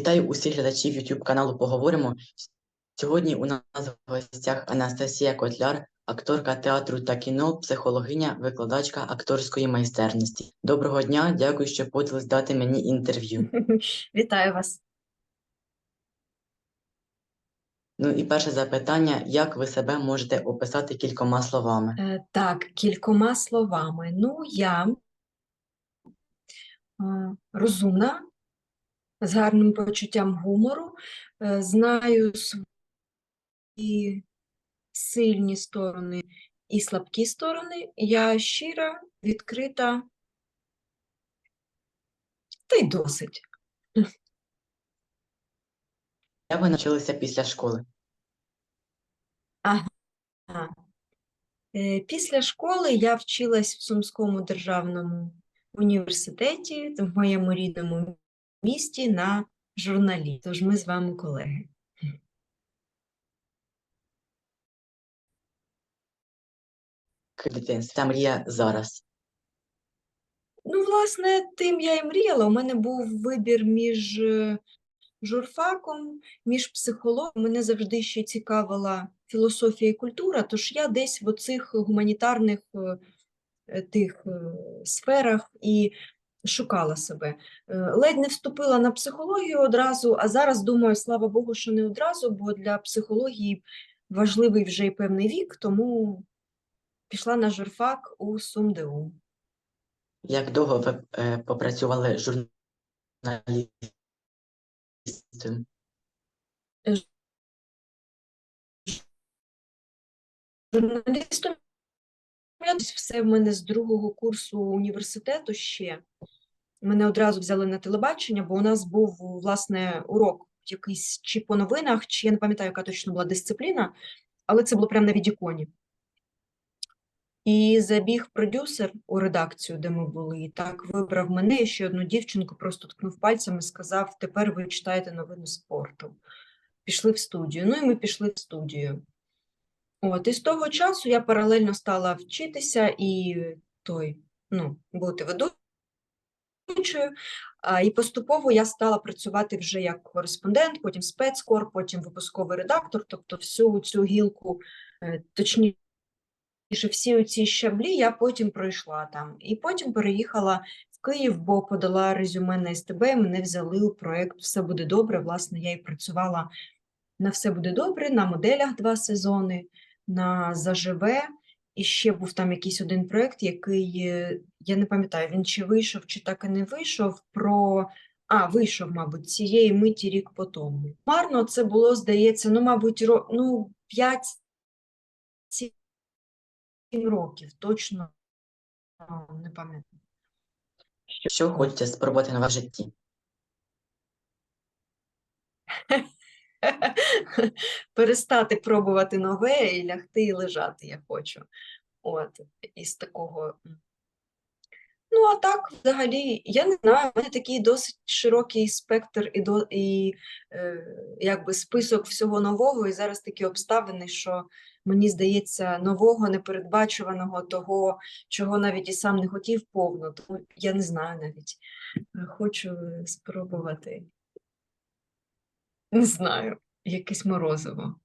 Вітаю усіх глядачів YouTube каналу Поговоримо. Сьогодні у нас в гостях Анастасія Котляр, акторка театру та кіно, психологиня, викладачка акторської майстерності. Доброго дня, дякую, що погодились дати мені інтерв'ю. Вітаю вас. Ну і перше запитання: як ви себе можете описати кількома словами? Е, Так, кількома словами. Ну, я е, розумна, з гарним почуттям гумору, е, знаю свої сильні сторони і слабкі сторони. Я щира, відкрита, та й досить. Де ви навчилися після школи? Е, Після школи я вчилась в Сумському державному університеті в моєму рідному місті на журналі. Тож ми з вами колеги. В дитинстві мрія зараз. Ну, власне, тим я і мріяла. У мене був вибір між е, журфаком, між психологом. Мене завжди ще цікавила філософія і культура, тож я десь в оцих гуманітарних е, тих е, сферах і шукала себе. Е, Ледь не вступила на психологію одразу, а зараз думаю, слава Богу, що не одразу, бо для психології важливий вже й певний вік, тому пішла на журфак у СумДУ. Як довго ви е, попрацювали журналістом? Журналістом все в мене з другого курсу університету ще. Мене одразу взяли на телебачення, бо у нас був, власне, урок якийсь чи по новинах, чи я не пам'ятаю, яка точно була дисципліна, але це було прямо на відіконі. І забіг продюсер у редакцію, де ми були, і так вибрав мене і ще одну дівчинку, просто ткнув пальцем і сказав: тепер ви читаєте новини спорту. Пішли в студію. Ну і ми пішли в студію. От, і з того часу я паралельно стала вчитися і той, ну, бути ведучою. А, і поступово я стала працювати вже як кореспондент, потім спецкор, потім випусковий редактор, тобто всю цю гілку, е, точніше, всі ці щаблі я потім пройшла там. І потім переїхала в Київ, бо подала резюме на СТБ, мене взяли у проєкт Все буде добре. Власне, я і працювала на Все буде добре, на моделях два сезони, на Заживе. І ще був там якийсь один проєкт, який, я не пам'ятаю, він чи вийшов, чи так і не вийшов, про. А, вийшов, мабуть, цієї миті рік по тому. Марно це було, здається, ну, мабуть, ро... ну, 5 років, точно не пам'ятаю. Що хочете спробувати нове в житті? Перестати пробувати нове і лягти і лежати я хочу. От, із такого. Ну, а так, взагалі, я не знаю, у мене такий досить широкий спектр і, до, і е, якби список всього нового, і зараз такі обставини, що мені здається, нового, непередбачуваного, того, чого навіть і сам не хотів повно. Тому я не знаю навіть. Е, Хочу спробувати. Не знаю, якесь морозиво,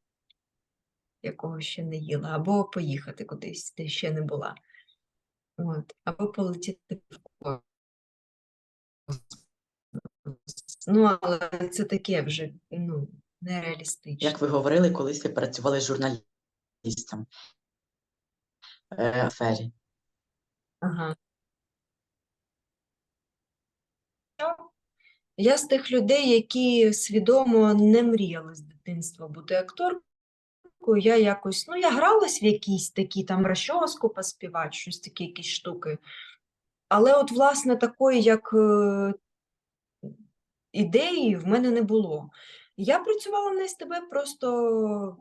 якого ще не їла, або поїхати кудись, де ще не була. От, або полетіти в космос. Ну, але це таке вже ну, нереалістично. Як ви говорили, колись ви працювали журналістом е, в сфері? Ага. Я з тих людей, які свідомо не мріяли з дитинства бути акторкою. Я якось, ну, я гралась в якісь такі там розчоску поспівати, щось такі якісь штуки. Але от, власне, такої, як е, ідеї в мене не було. Я працювала на СТБ просто,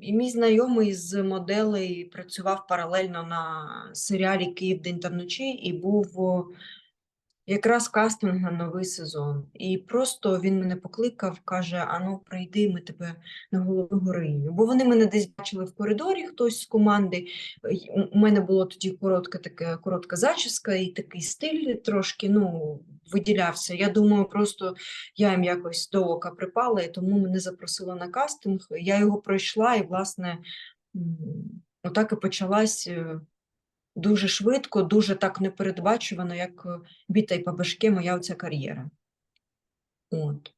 і мій знайомий з моделей працював паралельно на серіалі Київ день та вночі і був якраз кастинг на новий сезон. І просто він мене покликав, каже: Ану, прийди, ми тебе на головну героїню. Бо вони мене десь бачили в коридорі, хтось з команди. У мене було тоді коротка така коротка зачіска і такий стиль трошки ну, виділявся. Я думаю, просто я їм якось до ока припала, і тому мене запросили на кастинг. Я його пройшла, і, власне, отак і почалась. Дуже швидко, дуже так непередбачувано, як е, біта й по моя оця кар'єра. От.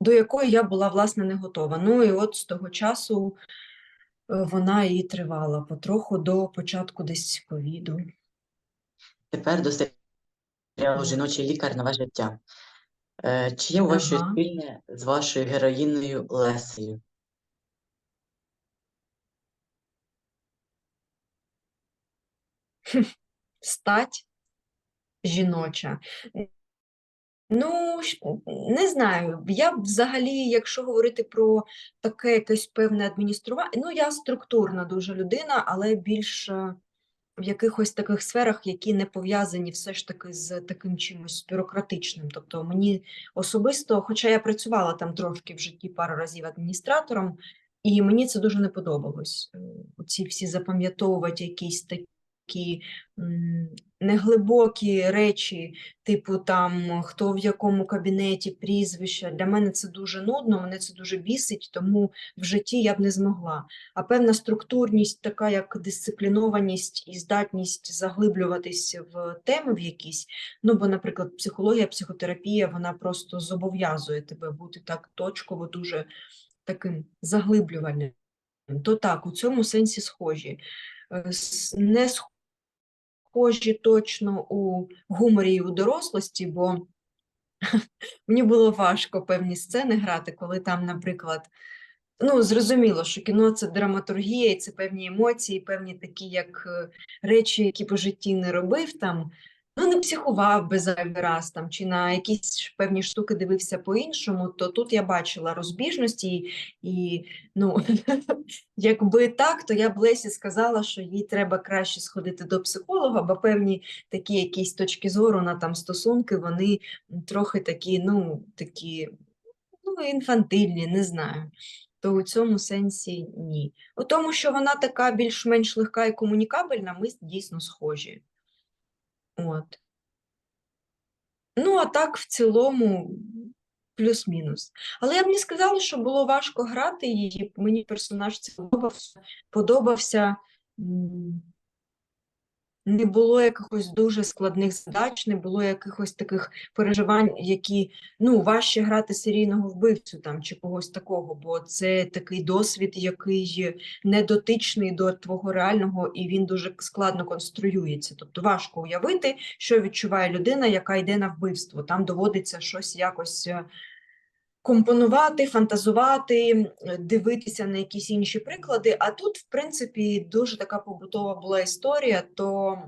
До якої я була, власне, не готова. Ну і от з того часу е, вона і тривала потроху до початку десь ковіду. Тепер до серіалу Жіночий лікар нове життя. Е, Чи є у вас щось спільне з вашою героїною Лесею? Стать жіноча. Ну, не знаю. Я взагалі, якщо говорити про таке якесь певне адміністрування, ну я структурна дуже людина, але більш е, в якихось таких сферах, які не пов'язані все ж таки з таким чимось бюрократичним. Тобто мені особисто, хоча я працювала там трошки в житті пару разів адміністратором, і мені це дуже не подобалось. Е, Оці всі запам'ятовувати якісь такі м, неглибокі речі, типу там хто в якому кабінеті, прізвища. Для мене це дуже нудно, мене це дуже бісить, тому в житті я б не змогла а певна структурність, така як дисциплінованість і здатність заглиблюватись в теми в якісь. Ну, бо, наприклад, психологія, психотерапія, вона просто зобов'язує тебе бути так точково, дуже таким заглиблювальним. То так, у цьому сенсі схожі. Е, Не схожі точно у гуморі і у дорослості, бо мені було важко певні сцени грати, коли там, наприклад, ну, зрозуміло, що кіно це драматургія, і це певні емоції, певні такі, як е, речі, які по житті не робив там. Ну, не психував би зайвий раз там, чи на якісь певні штуки дивився по-іншому, то тут я бачила розбіжності, і ну, якби так, то я б Лесі сказала, що їй треба краще сходити до психолога, бо певні такі якісь точки зору на там стосунки, вони трохи такі, ну, такі, ну, інфантильні, не знаю. То у цьому сенсі ні. У тому, що вона така більш-менш легка і комунікабельна, ми дійсно схожі. От. Ну, а так, в цілому, плюс-мінус. Але я б не сказала, що було важко грати її. Мені персонаж подобався. подобався. Не було якихось дуже складних задач, не було якихось таких переживань, які ну, важче грати серійного вбивцю там чи когось такого, бо це такий досвід, який не дотичний до твого реального, і він дуже складно конструюється. Тобто важко уявити, що відчуває людина, яка йде на вбивство. Там доводиться щось якось е, компонувати, фантазувати, дивитися на якісь інші приклади. А тут, в принципі, дуже така побутова була історія, то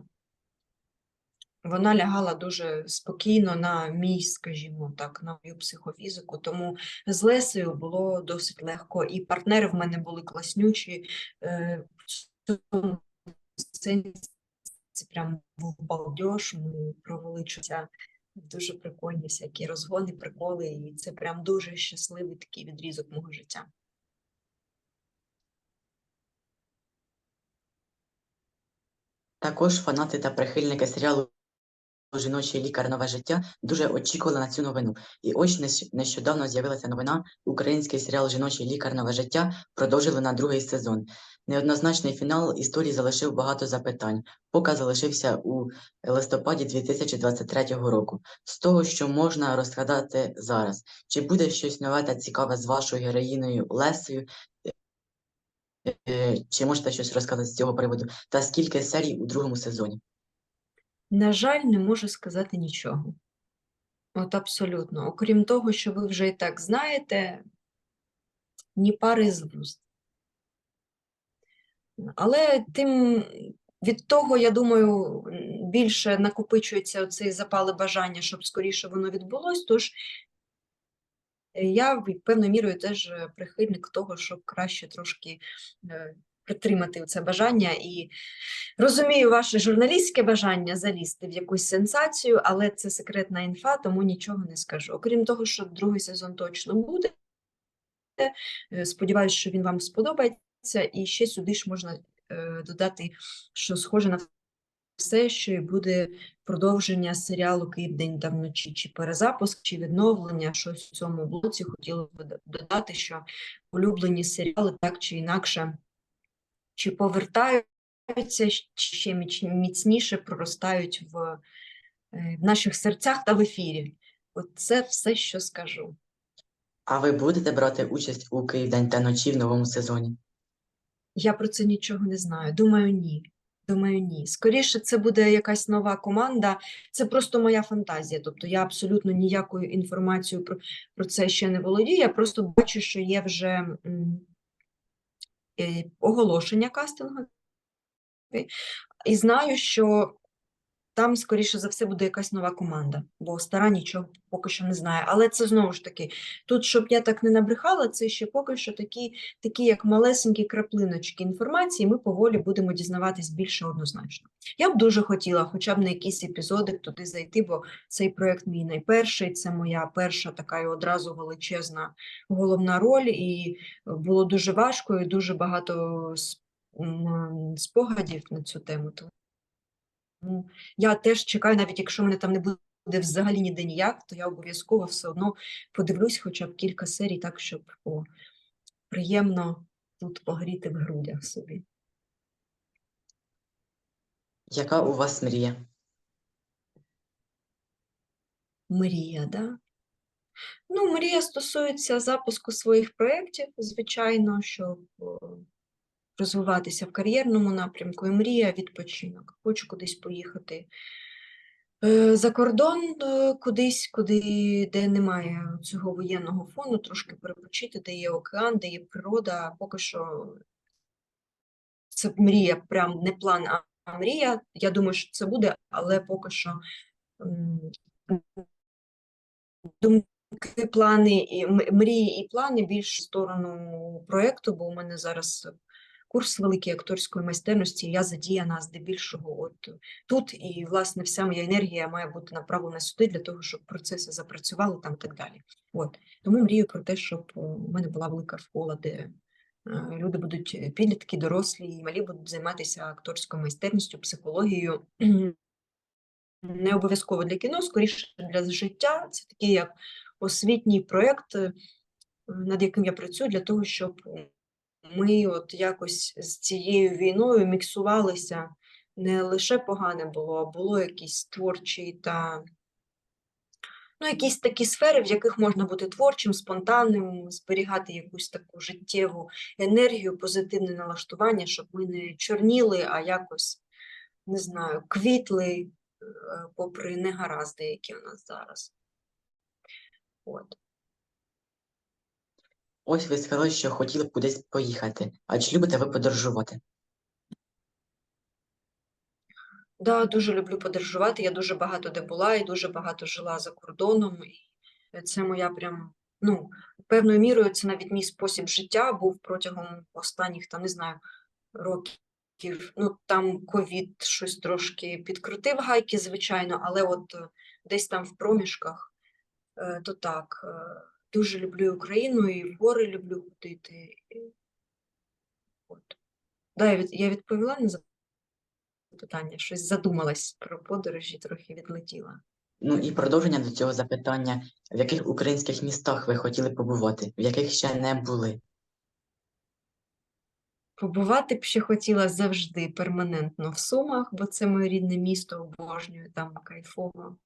вона лягала дуже спокійно на мій, скажімо так, на мою психофізику. Тому з Лесею було досить легко. І партнери в мене були класнючі. е, В цьому сенсі прям був балдеж, ми провели чуття дуже прикольні всякі розгони, приколи, і це прям дуже щасливий такий відрізок мого життя. Також фанати та прихильники серіалу Жіночий лікар нове життя дуже очікували на цю новину. І ось нещ- нещодавно з'явилася новина. Український серіал Жіночий лікар нове життя продовжили на другий сезон. Неоднозначний фінал історії залишив багато запитань. Показ залишився у листопаді 2023 року. З того, що можна розгадати зараз, чи буде щось нове та цікаве з вашою героїною Лесею? Е, Чи можете щось розказати з цього приводу? Та скільки серій у другому сезоні? На жаль, не можу сказати нічого. От абсолютно. Окрім того, що ви вже і так знаєте, ні пари з вуст. Але тим від того, я думаю, більше накопичується цей запали бажання, щоб скоріше воно відбулось. Тож е, я певною мірою теж е, прихильник того, щоб краще трошки е, притримати це бажання і розумію ваше журналістське бажання залізти в якусь сенсацію, але це секретна інфа, тому нічого не скажу. Окрім того, що другий сезон точно буде. Сподіваюсь, що він вам сподобається, і ще сюди ж можна е, додати, що схоже на все, що і буде продовження серіалу Київ день та вночі, чи перезапуск, чи відновлення. Щось в цьому блоці хотіла б додати, що улюблені серіали так чи інакше чи повертаються, чи ще міцніше проростають в, е, в наших серцях та в ефірі. От це все, що скажу. А ви будете брати участь у Київдень та ночі в новому сезоні? Я про це нічого не знаю. Думаю, ні. Думаю, ні. Скоріше, це буде якась нова команда. Це просто моя фантазія. Тобто я абсолютно ніякою інформацією про, про це ще не володію. Я просто бачу, що є вже е, оголошення кастингу. І знаю, що там, скоріше за все, буде якась нова команда, бо стара нічого поки що не знає. Але це знову ж таки, тут, щоб я так не набрехала, це ще поки що такі, такі як малесенькі краплиночки інформації, ми поволі будемо дізнаватись більше однозначно. Я б дуже хотіла хоча б на якийсь епізодик туди зайти, бо цей проект мій найперший, це моя перша така одразу величезна головна роль, і було дуже важко, і дуже багато спогадів на цю тему. Тому я теж чекаю, навіть якщо мене там не буде взагалі ніде ніяк, то я обов'язково все одно подивлюсь хоча б кілька серій, так, щоб о, приємно тут погріти в грудях собі. Яка у вас мрія? Мрія, да? Ну, мрія стосується запуску своїх проєктів, звичайно, щоб о, розвиватися в кар'єрному напрямку. І мрія відпочинок. Хочу кудись поїхати е, за кордон, е, кудись, куди, де немає цього воєнного фону, трошки перепочити, де є океан, де є природа. Поки що це мрія, прям не план, а мрія. Я думаю, що це буде, але поки що думки, плани, і мрії і плани більш в сторону проєкту, бо у мене зараз курс великий акторської майстерності, я задіяна здебільшого от тут, і власне вся моя енергія має бути направлена сюди для того, щоб процеси запрацювали там і так далі. От тому мрію про те, щоб е, у мене була велика школа, де е, люди будуть е, підлітки, дорослі і малі будуть займатися акторською майстерністю, психологією. Не обов'язково для кіно, скоріше для життя. Це такий як освітній проєкт, е, над яким я працюю для того, щоб ми от якось з цією війною міксувалися. Не лише погане було, а було якісь творчі та ну, якісь такі сфери, в яких можна бути творчим, спонтанним, зберігати якусь таку життєву енергію, позитивне налаштування, щоб ми не чорніли, а якось, не знаю, квітли, е, попри негаразди, які у нас зараз. От. Ось ви сказали, що хотіли б кудись поїхати. А чи любите ви подорожувати? Да, дуже люблю подорожувати. Я дуже багато де була і дуже багато жила за кордоном. І це моя прям, ну, певною мірою, це навіть мій спосіб життя був протягом останніх, там, не знаю, років. Ну, там ковід щось трошки підкрутив гайки, звичайно, але от е, десь там в проміжках, е, то так. Дуже люблю Україну і в гори люблю ходити. От. Да, я, від, я відповіла на запитання, щось задумалась про подорожі, трохи відлетіла. Ну і продовження до цього запитання, в яких українських містах ви хотіли побувати, в яких ще не були? Побувати б ще хотіла завжди перманентно в Сумах, бо це моє рідне місто, обожнюю, там кайфово.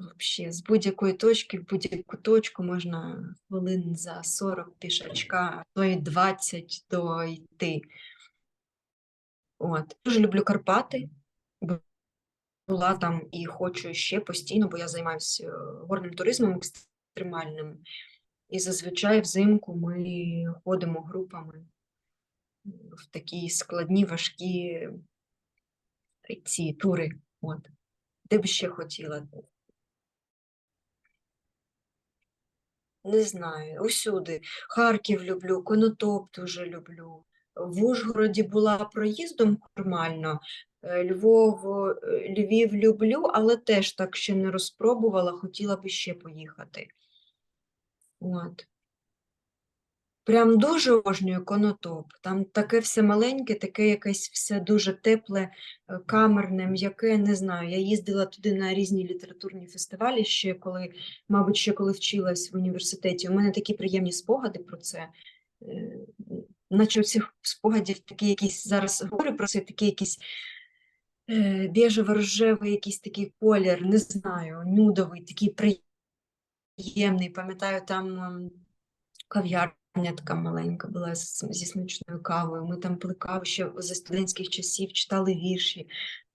Вообще, з будь-якої точки в будь-яку точку можна хвилин за 40 пішачка, то й 20 дойти. От. Дуже люблю Карпати. бу- Була там і хочу ще постійно, бо я займаюся е, горним туризмом екстремальним. І зазвичай взимку ми ходимо групами в такі складні, важкі е, ці тури. От. Де б ще хотіла? Не знаю, усюди. Харків люблю, Конотоп дуже люблю. В Ужгороді була проїздом нормально. Е, Львов, е, Львів люблю, але теж так ще не розпробувала, хотіла б ще поїхати. От. Прям дуже обожнюю конотоп. Там таке все маленьке, таке якесь все дуже тепле, е, камерне, м'яке, не знаю. Я їздила туди на різні літературні фестивалі ще коли, мабуть, ще коли вчилась в університеті. У мене такі приємні спогади про це. Е, Наче у цих спогадів такі якісь зараз говорю про це, такі якісь е, біжево-рожевий якийсь такий колір, не знаю, нюдовий, такий приємний. Пам'ятаю, там ем, кав'ярня така маленька була зі смачною кавою. Ми там пили каву ще за студентських часів, читали вірші.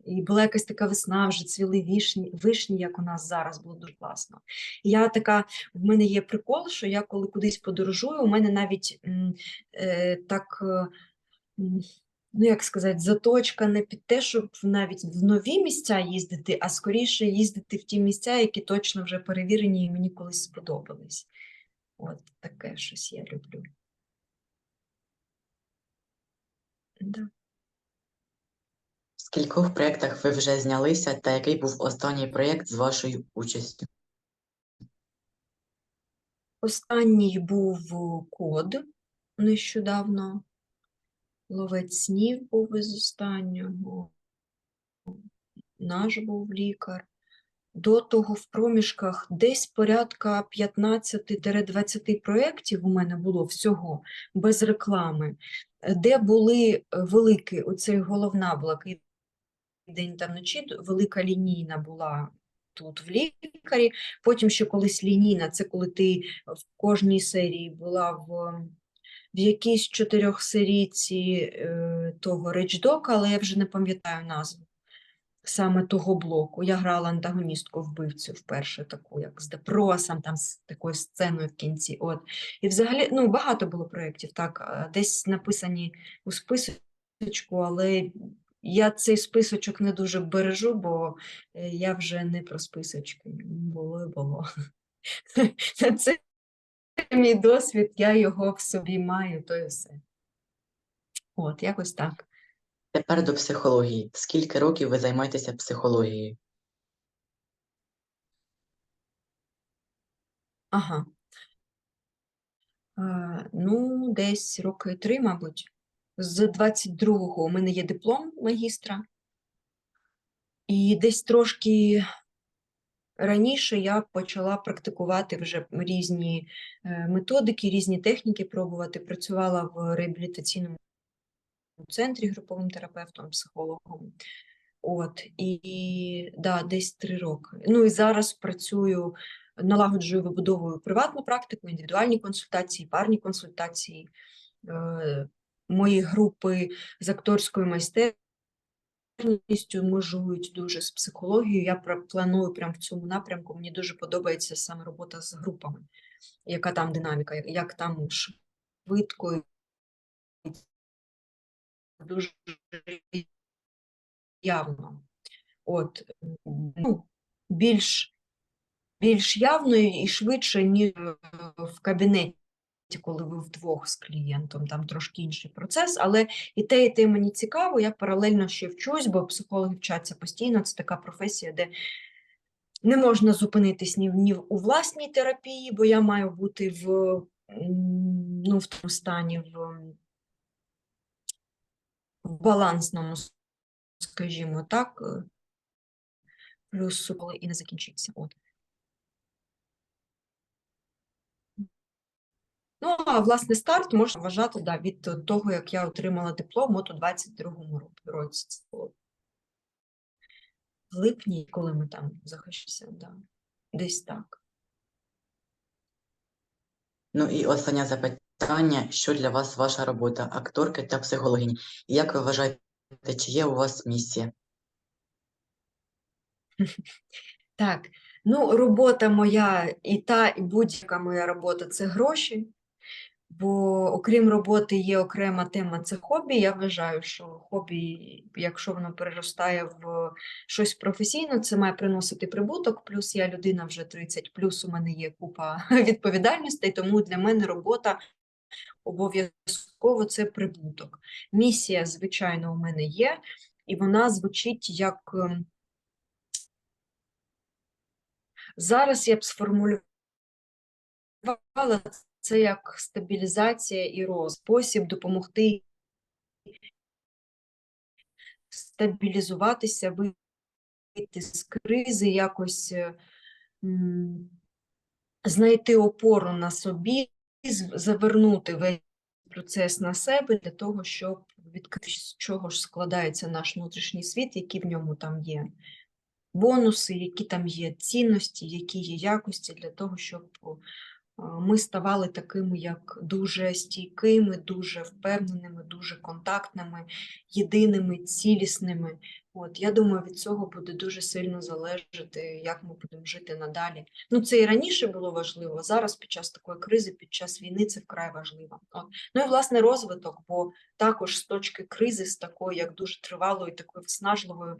І була якась така весна, вже цвіли вишні, вишні, як у нас зараз, було дуже класно. Я така, в мене є прикол, що я коли кудись подорожую, у мене навіть е, так, е, ну як сказати, заточка не під те, щоб навіть в нові місця їздити, а скоріше їздити в ті місця, які точно вже перевірені і мені колись сподобались. От таке щось я люблю. Да. В скількох проєктах ви вже знялися та який був останній проєкт з вашою участю? Останній був код нещодавно. Ловець снів був із останнього. Наш був лікар. До того в проміжках десь порядка 15-20 проєктів у мене було всього без реклами, де були е, великі, оцей головна була день та вночі, велика лінійна була тут в лікарі. Потім ще колись лінійна, це коли ти в кожній серії була в, в якійсь чотирьохсерійці е, того речдока, але я вже не пам'ятаю назву саме того блоку. Я грала антагоністку вбивцю вперше, таку, як з Депросом, там з такою сценою в кінці. От. І взагалі ну, багато було проєктів, так, е, десь написані у списочку, але я цей списочок не дуже бережу, бо е, я вже не про списочки. Було і було. Це мій досвід, я його в собі маю, то і все. От, якось так. Тепер до психології. Скільки років ви займаєтеся психологією? Ага. Е, Ну, десь роки три, мабуть. З 22-го у мене є диплом магістра. І десь трошки раніше я почала практикувати вже різні е, методики, різні техніки пробувати. Працювала в реабілітаційному центрі груповим терапевтом, психологом. От, і да, десь три роки. Ну і зараз працюю, налагоджую, вибудовую приватну практику, індивідуальні консультації, парні консультації. Е, Мої групи з акторською майстерністю межують дуже з психологією. Я планую прямо в цьому напрямку. Мені дуже подобається саме робота з групами, яка там динаміка, як- там швидко дуже явно. От, ну, більш, більш явно і швидше, ніж е, в кабінеті, коли ви вдвох з клієнтом, там трошки інший процес, але і те, і те мені цікаво, я паралельно ще вчусь, бо психологи вчаться постійно, це така професія, де не можна зупинитись ні, ні у власній терапії, бо я маю бути в, ну, в тому стані, в, в балансному, скажімо так, е, плюс коли і не закінчиться. От. Ну, а власне старт можна вважати да, від того, як я отримала диплом от у 22-му році. В липні, коли ми там захищалися, да. десь так. Ну і останнє запитання: що для вас ваша робота акторки та психологині? Як ви вважаєте, чи є у вас місія? Так, ну, робота моя і та, і будь-яка моя робота це гроші. Бо окрім роботи є окрема тема це хобі. Я вважаю, що хобі, якщо воно переростає в щось професійне, це має приносити прибуток. Плюс я людина вже 30, плюс у мене є купа відповідальностей, тому для мене робота обов'язково це прибуток. Місія, звичайно, у мене є, і вона звучить як ем, зараз я б сформулювала це як стабілізація і розвиток, спосіб допомогти стабілізуватися, вийти з кризи, якось е, знайти опору на собі, завернути весь процес на себе для того, щоб відкрити, з чого ж складається наш внутрішній світ, які в ньому там є бонуси, які там є цінності, які є якості для того, щоб ми ставали такими, як дуже стійкими, дуже впевненими, дуже контактними, єдиними, цілісними. От, я думаю, від цього буде дуже сильно залежати, як ми будемо жити надалі. Ну, це і раніше було важливо, зараз під час такої кризи, під час війни це вкрай важливо. От. Ну і власне розвиток, бо також з точки кризи, з такої, як дуже тривалої, такої виснажливої,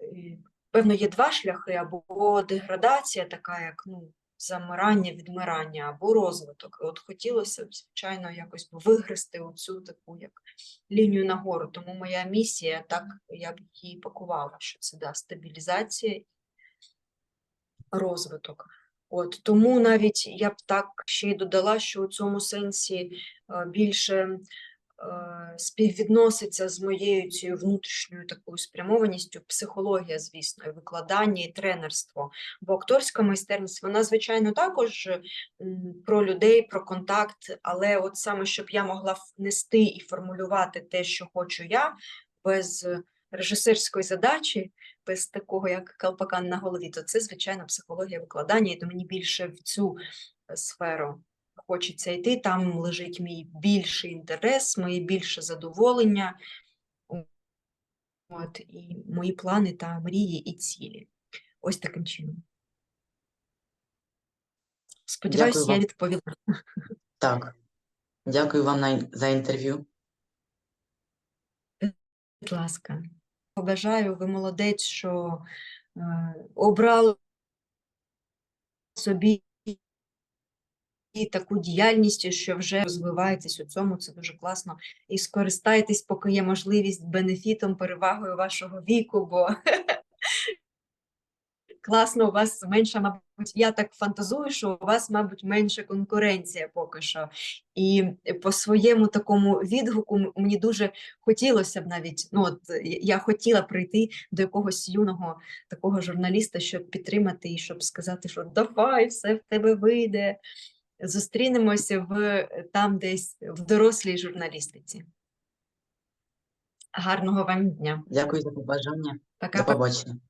е, певно, є два шляхи: або деградація, така як ну, замирання, відмирання, або розвиток. І от хотілося б, звичайно, якось вигрести оцю таку як лінію нагору. Тому моя місія, так я б її пакувала, що це да, стабілізація, розвиток. От тому навіть я б так ще й додала, що у цьому сенсі е, більше співвідноситься з моєю цією внутрішньою такою спрямованістю психологія, звісно, і викладання і тренерство. Бо акторська майстерність, вона, звичайно, також про людей, про контакт, але от саме щоб я могла внести і формулювати те, що хочу я, без е, режисерської задачі, без такого, як калпакан на голові, то це, звичайно, психологія викладання, і то мені більше в цю е, сферу хочеться йти. Там лежить мій більший інтерес, моє більше задоволення, от, і мої плани та мрії і цілі. Ось таким чином. Сподіваюсь, Дякую я вам. відповіла. Так. Дякую вам на, за інтерв'ю. Будь ласка. Побажаю, ви молодець, що е, обрали собі і таку діяльність, що вже розвиваєтесь у цьому, це дуже класно. І скористайтесь, поки є можливість бенефітом, перевагою вашого віку, бо класно, у вас менша, мабуть, я так фантазую, що у вас, мабуть, менша конкуренція поки що. І по своєму такому відгуку мені дуже хотілося б навіть, ну от я- хотіла прийти до якогось юного такого журналіста, щоб підтримати і щоб сказати, що давай, все в тебе вийде. Зустрінемося в там десь в дорослій журналістиці. Гарного вам дня. Дякую за побажання. Пока. До побачення.